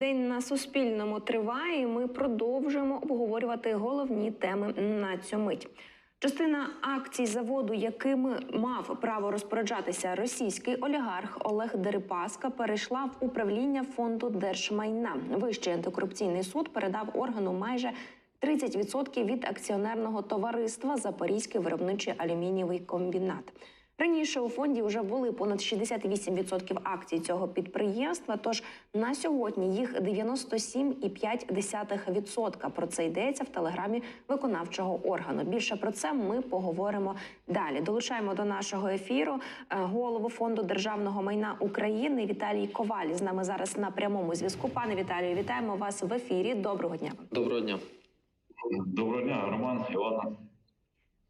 День на Суспільному триває. і Ми продовжуємо обговорювати головні теми на цю мить. Частина акцій заводу, якими мав право розпоряджатися російський олігарх Олег Дерипаска, перейшла в управління фонду держмайна. Вищий антикорупційний суд передав органу майже 30% від акціонерного товариства Запорізький виробничий алюмінієвий комбінат. Раніше у фонді вже були понад 68% акцій цього підприємства. Тож на сьогодні їх 97,5%. Про це йдеться в телеграмі виконавчого органу. Більше про це ми поговоримо далі. Долучаємо до нашого ефіру е, голову фонду державного майна України Віталій Коваль. З нами зараз на прямому зв'язку. Пане Віталію, вітаємо вас в ефірі. Доброго дня. Доброго дня. Доброго дня, Роман, Івана.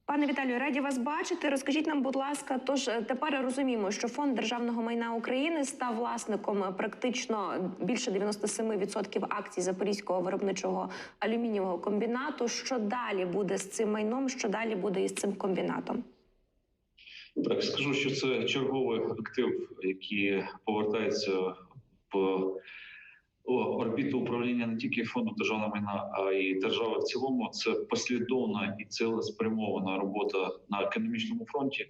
Пане Віталію, раді вас бачити. Розкажіть нам, будь ласка, тож е, тепер розуміємо, що фонд державного майна України став власником е, практично більше 97% акцій Запорізького виробничого алюмінієвого комбінату. Що далі буде з цим майном? Що далі буде із цим комбінатом? Так скажу, що це черговий актив, який повертається в орбіту управління не тільки фонду державного майна, а й держави в цілому. Це послідовна і цілеспрямована робота на економічному фронті.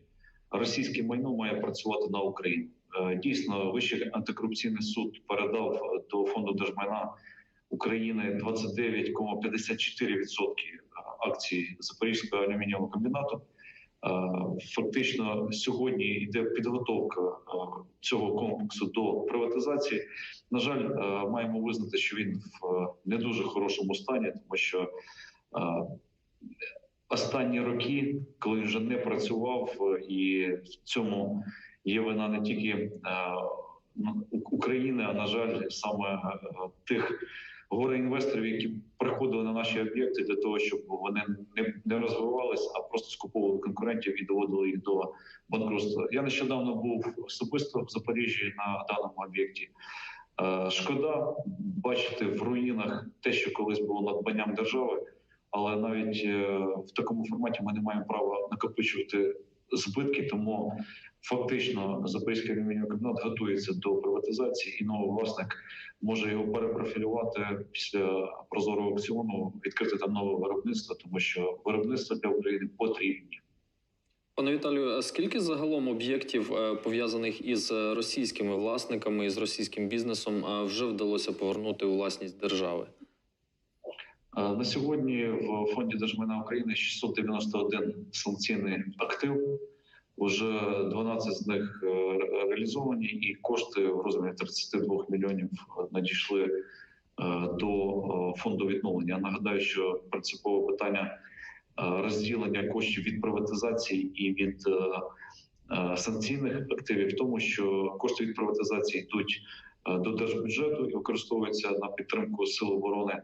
Російське майно має працювати на Україну. Е, Дійсно, вищий антикорупційний суд передав до фонду держмайна України 29,54% акцій Запорізького алюмінієвого комбінату. Е, Фактично сьогодні йде підготовка е, цього комплексу до приватизації. На жаль, е, маємо визнати, що він в не дуже хорошому стані, тому що останні роки, коли він вже не працював, і в цьому є вина не тільки України, а на жаль, саме е, тих горе-інвесторів, які приходили на наші об'єкти для того, щоб вони не, не розвивались, а просто скуповували конкурентів і доводили їх до банкрутства. Я нещодавно був особисто в Запоріжжі на даному об'єкті. Е, Шкода бачити в руїнах те, що колись було надбанням держави, але навіть е, в такому форматі ми не маємо права накопичувати збитки, тому фактично Запорізький алюмінієвий комбінат готується до приватизації, і новий власник може його перепрофілювати після прозорого аукціону, відкрити там нове виробництво, тому що виробництво для України потрібні. Пане Віталію, а скільки загалом об'єктів е, пов'язаних із е, російськими власниками і з російським бізнесом е, вже вдалося повернути у власність держави? На сьогодні в фонді держмайна України 691 санкційний актив. Уже 12 з них е, реалізовані, і кошти в розмірі 32 мільйонів надійшли е, до е, фонду відновлення. Я нагадаю, що принципове питання розділення коштів від приватизації і від санкційних активів в тому, що кошти від приватизації йдуть до держбюджету і використовуються на підтримку сил оборони.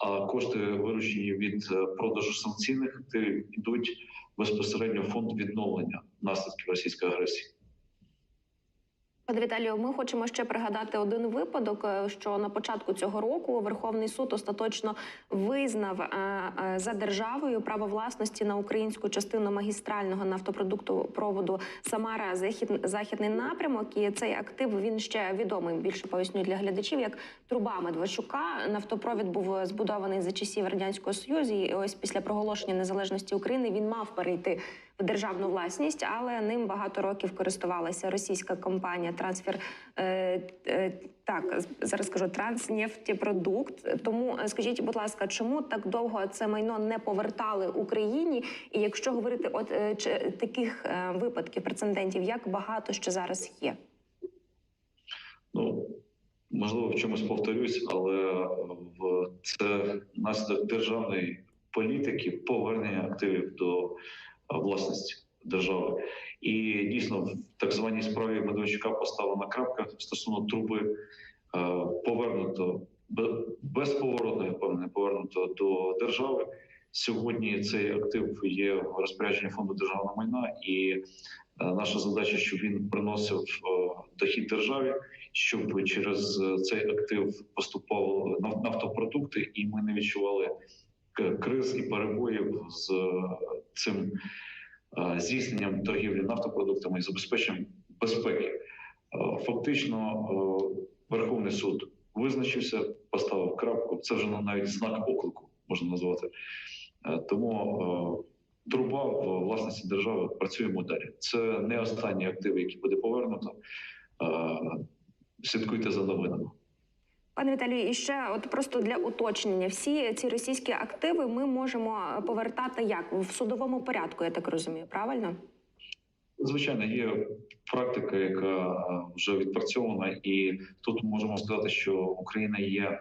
А кошти, виручені від е, продажу санкційних активів, йдуть безпосередньо в фонд відновлення наслідків російської агресії. Пане Віталію, ми хочемо ще пригадати один випадок, е, що на початку цього року Верховний суд остаточно визнав е, е, за державою право власності на українську частину магістрального нафтопродукту проводу Самара Захід- Західний напрямок. І цей актив він ще відомий. Більше поясню для глядачів, як труба Медведчука. Нафтопровід був збудований за часів радянського союзу. І ось після проголошення незалежності України він мав перейти державну власність, але ним багато років користувалася російська компанія Трансфер. Е, е, так, зараз скажу Транснефтепродукт. Тому е, скажіть, будь ласка, чому так довго це майно не повертали Україні? І якщо говорити от е, чи, таких е, випадків прецедентів, як багато ще зараз є? Ну можливо, в чомусь повторюсь, але в це наслідок державної політики повернення активів до власності держави. І дійсно в так званій справі Медведчука поставлена крапка стосовно труби е, повернуто бе- безповоротно, я впевнений, повернуто до держави. Сьогодні цей актив є в розпорядженні фонду державного майна, і е, наша задача, щоб він приносив е, дохід державі, щоб через цей актив поступав наф- нафтопродукти, і ми не відчували криз і перебоїв з цим е, здійсненням торгівлі нафтопродуктами і забезпеченням безпеки. Е, Фактично, е, Верховний суд визначився, поставив крапку. Це вже навіть знак оклику можна назвати. Тому труба в власності держави працюємо далі. Це не останні активи, які буде повернуто. Слідкуйте за новинами. Пане Віталію, і ще от просто для уточнення, всі ці російські активи ми можемо повертати як в судовому порядку, я так розумію, правильно? Звичайно, є практика, яка е, вже відпрацьована, і тут можемо сказати, що Україна є е,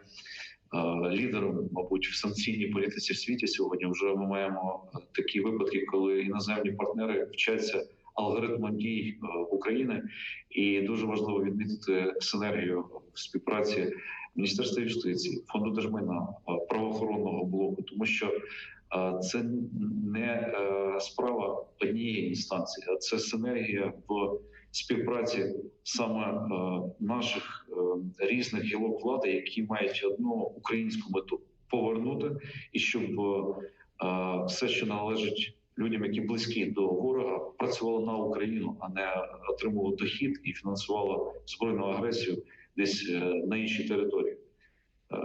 лідером, мабуть, в санкційній політиці в світі сьогодні. Вже ми маємо е, такі випадки, коли іноземні партнери вчаться алгоритмам дій е, України, і дуже важливо відмітити синергію співпраці Міністерства юстиції, фонду держмайна, е, правоохоронного блоку, тому що це не е, справа однієї інстанції, а це синергія в співпраці саме е, наших е, різних гілок влади, які мають одну українську мету повернути, і щоб е, все, що належить людям, які близькі до ворога, працювало на Україну, а не отримувало дохід і фінансувало збройну агресію десь е, на іншій території. Е,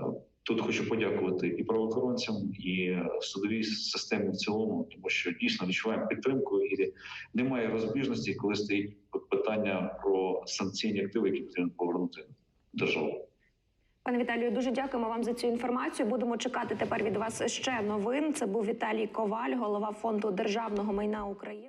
Тут хочу подякувати і правоохоронцям, і судовій системі в цілому, тому що дійсно відчуваємо підтримку, і немає розбіжності, коли стоїть питання про санкційні активи, які потрібно повернути державу. Пане Віталію, дуже дякуємо вам за цю інформацію. Будемо чекати тепер від вас ще новин. Це був Віталій Коваль, голова фонду державного майна України.